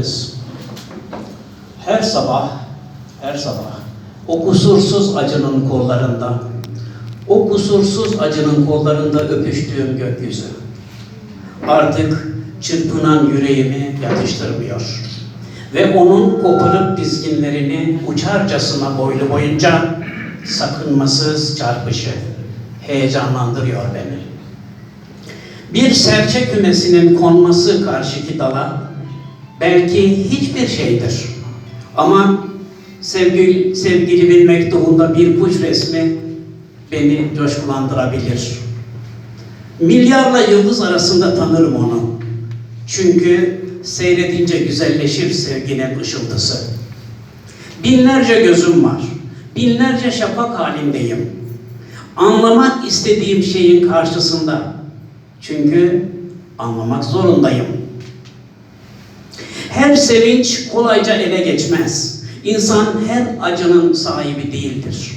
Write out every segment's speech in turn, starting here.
ölülerimiz her sabah, her sabah o kusursuz acının kollarında, o kusursuz acının kollarında öpüştüğüm gökyüzü artık çırpınan yüreğimi yatıştırmıyor. Ve onun koparıp dizginlerini uçarcasına boylu boyunca sakınmasız çarpışı heyecanlandırıyor beni. Bir serçe kümesinin konması karşıki dala belki hiçbir şeydir. Ama sevgili, sevgilimin mektubunda bir kuş resmi beni coşkulandırabilir. Milyarla yıldız arasında tanırım onu. Çünkü seyredince güzelleşir sevginin ışıltısı. Binlerce gözüm var. Binlerce şafak halindeyim. Anlamak istediğim şeyin karşısında. Çünkü anlamak zorundayım. Sevinç kolayca ele geçmez. İnsan her acının sahibi değildir.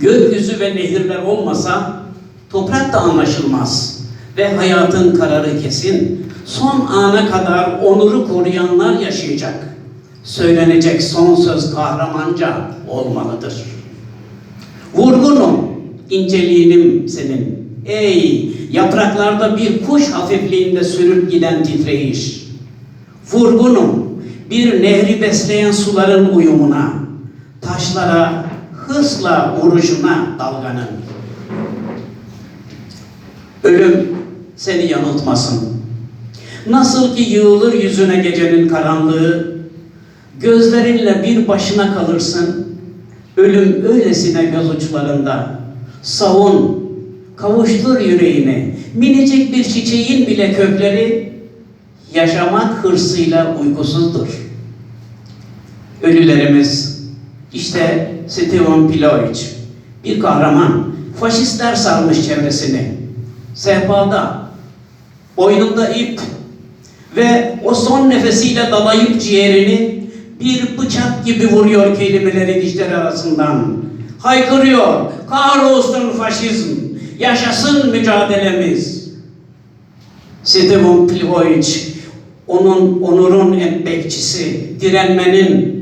Gökyüzü ve nehirler olmasa toprak da anlaşılmaz. Ve hayatın kararı kesin. Son ana kadar onuru koruyanlar yaşayacak. Söylenecek son söz kahramanca olmalıdır. Vurgunum, inceliğinim senin. Ey yapraklarda bir kuş hafifliğinde sürüp giden titreyiş. Vurgunum, bir nehri besleyen suların uyumuna, taşlara hırsla vuruşuna dalganın. Ölüm seni yanıltmasın. Nasıl ki yığılır yüzüne gecenin karanlığı, gözlerinle bir başına kalırsın, ölüm öylesine göz uçlarında. Savun, kavuştur yüreğini, minicik bir çiçeğin bile kökleri, yaşamak hırsıyla uykusuzdur. Ölülerimiz, işte Stevan Pilovic, bir kahraman, faşistler sarmış çevresini. Sehpada, boynunda ip ve o son nefesiyle dalayıp ciğerini bir bıçak gibi vuruyor kelimeleri dişleri arasından. Haykırıyor, kahrolsun faşizm, yaşasın mücadelemiz. Stevan Pilovic, onun onurun en bekçisi, direnmenin.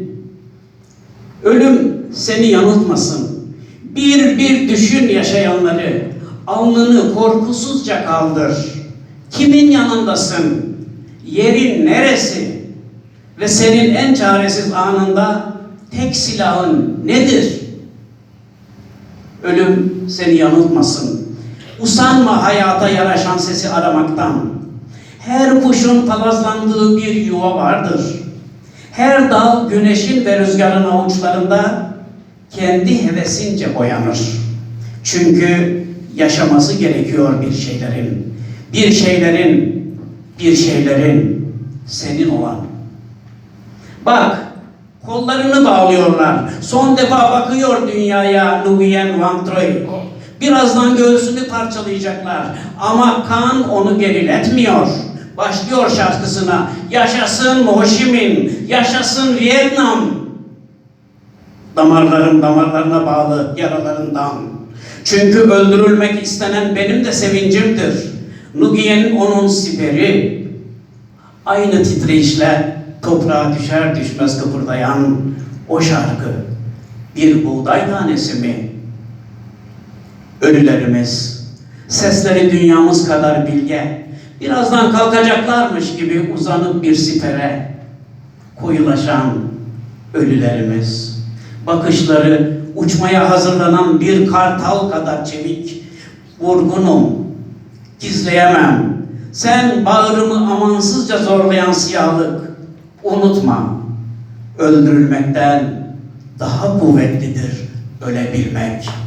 Ölüm seni yanıltmasın. Bir bir düşün yaşayanları, alnını korkusuzca kaldır. Kimin yanındasın? Yerin neresi? Ve senin en çaresiz anında tek silahın nedir? Ölüm seni yanıltmasın. Usanma hayata yaraşan sesi aramaktan. Her kuşun palazlandığı bir yuva vardır. Her dal güneşin ve rüzgarın avuçlarında kendi hevesince boyanır. Çünkü yaşaması gerekiyor bir şeylerin. Bir şeylerin, bir şeylerin senin olan. Bak, kollarını bağlıyorlar. Son defa bakıyor dünyaya Nguyen Van Troy. Birazdan göğsünü parçalayacaklar. Ama kan onu geriletmiyor. Başlıyor şarkısına. Yaşasın Ho Chi Minh, yaşasın Vietnam. Damarlarım damarlarına bağlı yaralarından. Çünkü öldürülmek istenen benim de sevincimdir. Nugiyen onun siperi. Aynı titreyişle toprağa düşer düşmez kıpırdayan o şarkı. Bir buğday tanesi mi? Ölülerimiz, sesleri dünyamız kadar bilge, birazdan kalkacaklarmış gibi uzanıp bir sipere koyulaşan ölülerimiz, bakışları uçmaya hazırlanan bir kartal kadar çevik, vurgunum, gizleyemem. Sen bağrımı amansızca zorlayan siyahlık, unutma, öldürülmekten daha kuvvetlidir ölebilmek.''